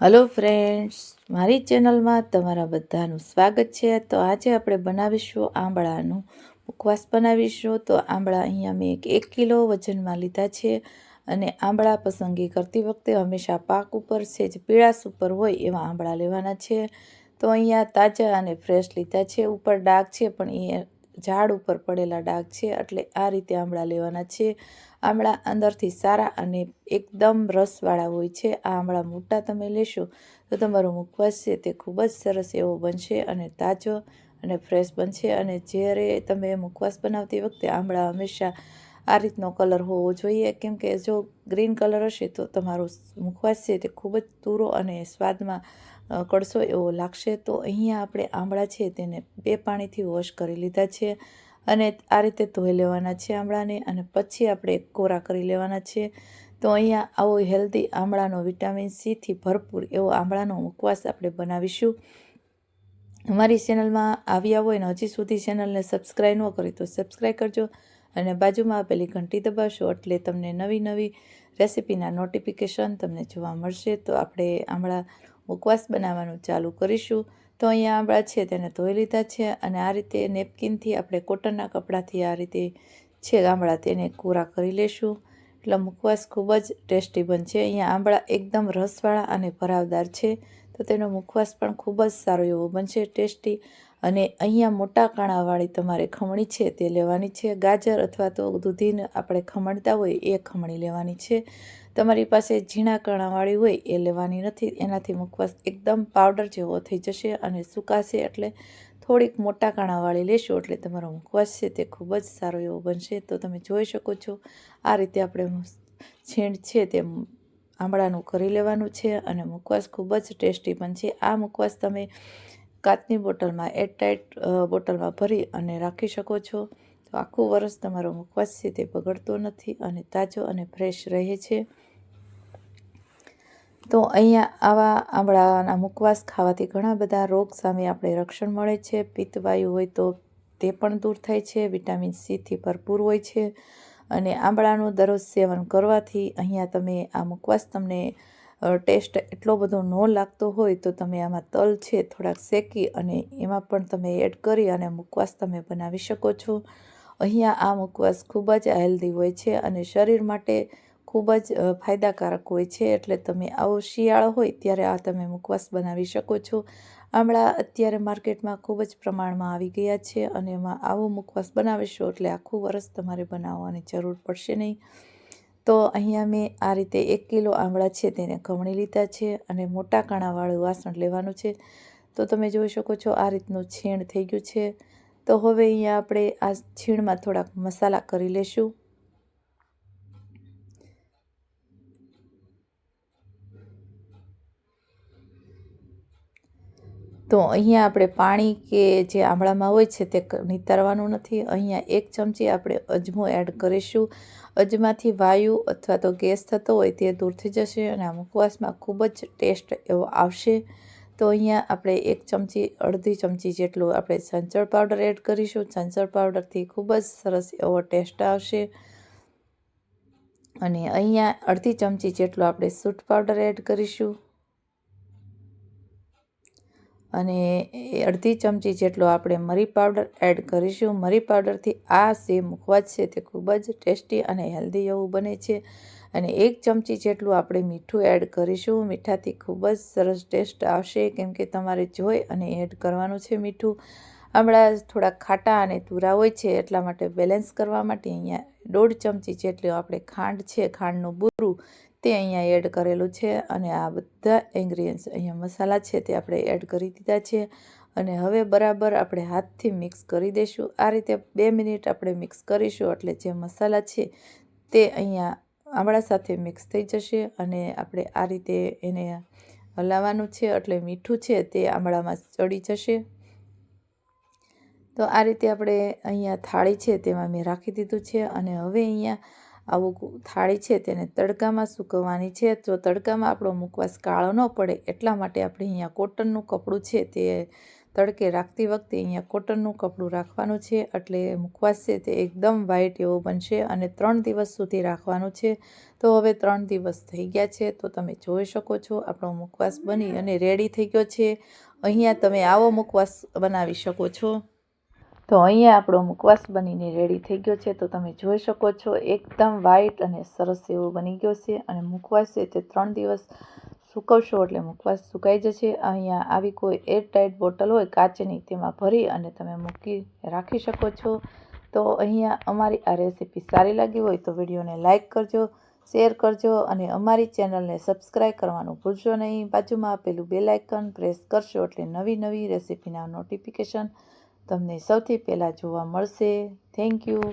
Hello friends મારી ચેનલમાં તમારા બધાનું સ્વાગત છે. તો આજે આપણે બનાવીશું આંબળાનું મુખવાસ બનાવીશું. તો આંબળા અહીંયા મેં એક એક કિલો વજનમાં લીધા છે અને આંબળા પસંદગી કરતી વખતે હંમેશા પાક ઉપર છે જે પીળાશ ઉપર હોય એવા આંબળા લેવાના છે. તો અહીંયા તાજા અને ફ્રેશ લીધા છે. ઉપર ડાઘ છે, પણ એ ઝાડ ઉપર પડેલા ડાઘ છે એટલે આ રીતે આંબળા લેવાના છે. આમળા અંદરથી સારા અને એકદમ રસવાળા હોય છે. આ આમળા મોટા તમે લેશો તો તમારો મુખવાસ છે તે ખૂબ જ સરસ એવો બનશે અને તાજો અને ફ્રેશ બનશે અને જ્યારે તમે મુખવાસ બનાવતી વખતે આમળા હંમેશા આ રીતનો કલર હોવો જોઈએ. કેમ કે જો ગ્રીન કલર હશે તો તમારો મુખવાસ છે તે ખૂબ જ તૂરો અને સ્વાદમાં કડસો એવો લાગશે. તો અહીંયા આપણે આમળા છે તેને બે પાણીથી વોશ કરી લીધા છે અને આ રીતે ધોઈ લેવાના છે આમળાને અને પછી આપણે કોરા કરી લેવાના છે. તો અહીંયા આવો હેલ્ધી આમળાનો વિટામિન સીથી ભરપૂર એવો આમળાનો મુખવાસ આપણે બનાવીશું. અમારી ચેનલમાં આવ્યા હોય ને હજી સુધી ચેનલને સબસ્ક્રાઈબ ન કરી તો સબસ્ક્રાઈબ કરજો. અને બાજુમાં આપેલી ઘંટી દબાવશો એટલે તમને નવી નવી રેસિપીના નોટિફિકેશન તમને જોવા મળશે. તો આપણે આમળા મુખવાસ બનાવવાનું ચાલુ કરીશું. તો અહીંયા આંબળા છે, તેને ધોઈ લીધા છે અને આ રીતે નેપકિનથી આપણે કોટનના કપડાથી આ રીતે છે આંબળા તેને કોરા કરી લેશું. એટલે મુખવાસ ખૂબ જ ટેસ્ટી બનશે. અહીંયા આંબળા એકદમ રસવાળા અને ભરાવદાર છે. તો તેનો મુખવાસ પણ ખૂબ જ સારો એવો બનશે, ટેસ્ટી અને અહીંયા મોટા કાણાવાળી તમારે ખમણી છે તે લેવાની છે. ગાજર અથવા તો દૂધીને આપણે ખમણતા હોય એ ખમણી લેવાની છે. તમારી પાસે ઝીણા કણાવાળી હોય એ લેવાની નથી. એનાથી મુખવાસ એકદમ પાવડર જેવો થઈ જશે અને સુકાશે એટલે થોડીક મોટા કાણાવાળી લેશો એટલે તમારો મુખવાસ છે તે ખૂબ જ સારો એવો બનશે. તો તમે જોઈ શકો છો આ રીતે આપણે છીણ છે તે આંબળાનું કરી લેવાનું છે અને મુખવાસ ખૂબ જ ટેસ્ટી બનશે. આ મુખવાસ તમે કાચની બોટલમાં એરટાઈટ બોટલમાં ભરી અને રાખી શકો છો. તો આખું વરસ તમારો મુખવાસ તે બગડતો નથી અને તાજો અને ફ્રેશ રહે છે. તો અહીંયા આવા આંબળાના મુખવાસ ખાવાથી ઘણા બધા રોગ સામે આપણે રક્ષણ મળે છે. પિત્તવાયુ હોય તો તે પણ દૂર થાય છે. વિટામિન સીથી ભરપૂર હોય છે. અને આંબળાનું દરરોજ સેવન કરવાથી અહીંયા તમે આ મુખવાસ તમને ટેસ્ટ એટલો બધો ન લાગતો હોય તો તમે આમાં તલ છે, થોડાક શેકી અને એમાં પણ તમે એડ કરી અને મુકવાસ તમે બનાવી શકો છો. અહીંયા આ મુકવાસ ખૂબ જ હેલ્ધી હોય છે અને શરીર માટે ખૂબ જ ફાયદાકારક હોય છે. એટલે તમે આવો શિયાળો હોય ત્યારે આ તમે મુકવાસ બનાવી શકો છો. આમળા અત્યારે માર્કેટમાં ખૂબ જ પ્રમાણમાં આવી ગયા છે અને એમાં આવો મુકવાસ બનાવીશો એટલે આખું વરસ તમારે બનાવવાની જરૂર પડશે નહીં. તો અહીંયા મેં આ રીતે એક કિલો આમળા છે તેને ખમણી લીધા છે અને મોટા કાણાવાળું વાસણ લેવાનું છે. તો તમે જોઈ શકો છો આ રીતનું છીણ થઈ ગયું છે. તો હવે અહીંયા આપણે આ છીણમાં થોડાક મસાલા કરી લેશું. તો અહીંયા આપણે પાણી કે જે આમળામાં હોય છે તે નિતારવાનું નથી. અહીંયા એક ચમચી આપણે અજમો એડ કરીશું. અજમાથી વાયુ અથવા તો ગેસ થતો હોય તે દૂર થઈ જશે અને આ મુખવાસમાં ખૂબ જ ટેસ્ટ એવો આવશે. તો અહીંયા આપણે એક ચમચી, અડધી ચમચી જેટલું આપણે સંચળ પાવડર એડ કરીશું. સંચળ પાવડરથી ખૂબ જ સરસ એવો ટેસ્ટ આવશે. અને અહીંયા અડધી ચમચી જેટલો આપણે સૂટ પાવડર એડ કરીશું. અને અડધી ચમચી જેટલો આપણે મરી પાવડર એડ કરીશું. મરી પાવડરથી આ સેવ મુખવાજ છે. તે ખૂબ જ ટેસ્ટી અને હેલ્ધી એવું બને છે. અને એક ચમચી જેટલું આપણે મીઠું એડ કરીશું. મીઠાથી ખૂબ જ સરસ ટેસ્ટ આવશે. કેમ કે તમારે જોઈ અને એડ કરવાનું છે મીઠું. હમણાં થોડા ખાટા અને તુરા હોય છે એટલા માટે બેલેન્સ કરવા માટે અહીંયા દોઢ ચમચી જેટલું આપણે ખાંડ છે, ખાંડનું બૂરું તે અહીંયા એડ કરેલું છે અને આ બધા ઇન્ગ્રીડિયન્ટ્સ અહીંયા મસાલા છે તે આપણે એડ કરી દીધા છે. અને હવે બરાબર આપણે હાથથી મિક્સ કરી દઈશું. આ રીતે બે મિનિટ આપણે મિક્સ કરીશું એટલે જે મસાલા છે તે અહીંયા આમળા સાથે મિક્સ થઈ જશે અને આપણે આ રીતે એને હલાવવાનું છે એટલે મીઠું છે તે આમળામાં ચડી જશે. તો આ રીતે આપણે અહીંયા થાળી છે તેમાં મેં રાખી દીધું છે અને હવે અહીંયા આવું થાળી છે તેને તડકામાં સૂકવવાની છે. તો તડકામાં આપણો મુખવાસ કાળો ન પડે એટલા માટે આપણે અહીંયા કોટનનું કપડું છે તે તડકે રાખતી વખતે અહીંયા કોટનનું કપડું રાખવાનું છે. એટલે મુખવાસ છે તે એકદમ વ્હાઇટ એવો બનશે અને ત્રણ દિવસ સુધી રાખવાનું છે. તો હવે ત્રણ દિવસ થઈ ગયા છે. તો તમે જોઈ શકો છો આપણો મુખવાસ બની અને રેડી થઈ ગયો છે. અહીંયા તમે આવો મુખવાસ બનાવી શકો છો. તો અહીંયા આપણો મુકવાસ બનીને રેડી થઈ ગયો છે. તો તમે જોઈ શકો છો, એકદમ વ્હાઈટ અને સરસ એવો બની ગયો છે અને મુકવાસ છે તે ત્રણ દિવસ સૂકવશો એટલે મુકવાસ સુકાઈ જશે. અહીંયા આવી કોઈ એરટાઇટ બોટલ હોય કાચની તેમાં ભરી અને તમે મૂકી રાખી શકો છો. તો અહીંયા અમારી આ રેસીપી સારી લાગી હોય તો વિડીયોને લાઇક કરજો શેર કરજો અને અમારી ચેનલને સબસ્ક્રાઈબ કરવાનું ભૂલશો નહીં. બાજુમાં આપેલું બેલ આઇકન પ્રેસ કરશો એટલે નવી નવી રેસીપીના નોટિફિકેશન તમને સૌથી પહેલાં જોવા મળશે. Thank you